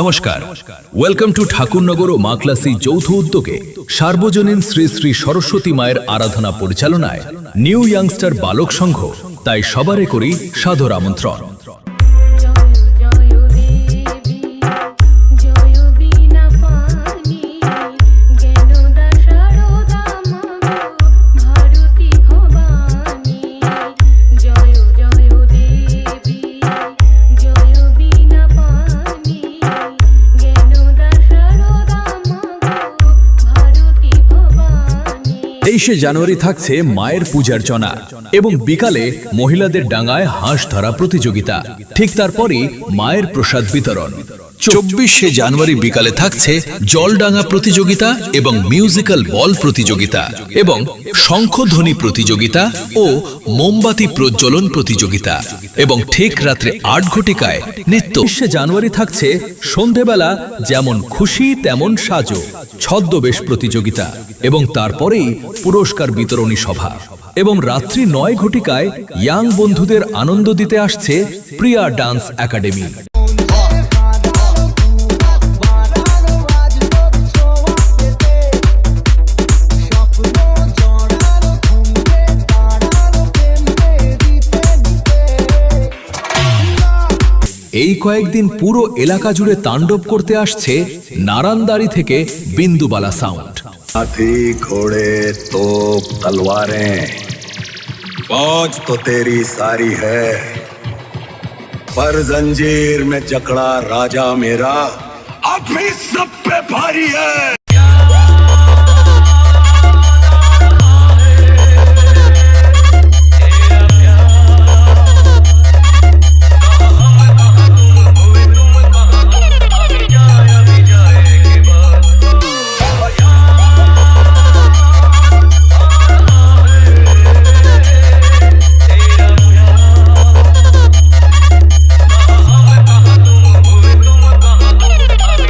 নমস্কার। Welcome to Thakurnagar ও মাকলাসি যৌথ উদ্যোগে সার্বজনীন শ্রী শ্রী সরস্বতী মায়ের আরাধনা পরিচালনায় নিউ ইয়াংস্টার বালক সংঘ, তাই সবারে করি সাধর আমন্ত্রণ। তেইশে জানুয়ারি থাকছে মায়ের পূজার জনা এবং বিকালে মহিলাদের ডাঙায় হাঁস ধরা প্রতিযোগিতা। ঠিক তারপরই মায়ের প্রসাদ বিতরণ। চব্বিশে জানুয়ারি বিকালে থাকছে জলডাঙ্গা প্রতিযোগিতা এবং মিউজিক্যাল বল প্রতিযোগিতা এবং শঙ্খধ্বনি প্রতিযোগিতা ও মোমবাতি প্রজ্বলন প্রতিযোগিতা এবং ঠিক রাত্রে আট ঘটিকায় নৃত্য বিশে জানুয়ারি থাকছে সন্ধেবেলা যেমন খুশি, তেমন সাজো, ছদ্মবেশ প্রতিযোগিতা এবং তারপরেই পুরস্কার বিতরণী সভা এবং রাত্রি নয় ঘটিকায় ইয়াং বন্ধুদের আনন্দ দিতে আসছে প্রিয়া ডান্স একাডেমি। এই কয়েকদিন পুরো এলাকা জুড়ে তাণ্ডব করতে আসছে নারান্দারি থেকে বিন্দুবালা সাউন্ড हाथी घोड़े तोप तलवारें फौज तो तेरी सारी है पर जंजीर में जकड़ा राजा मेरा अब भी सब पे भारी है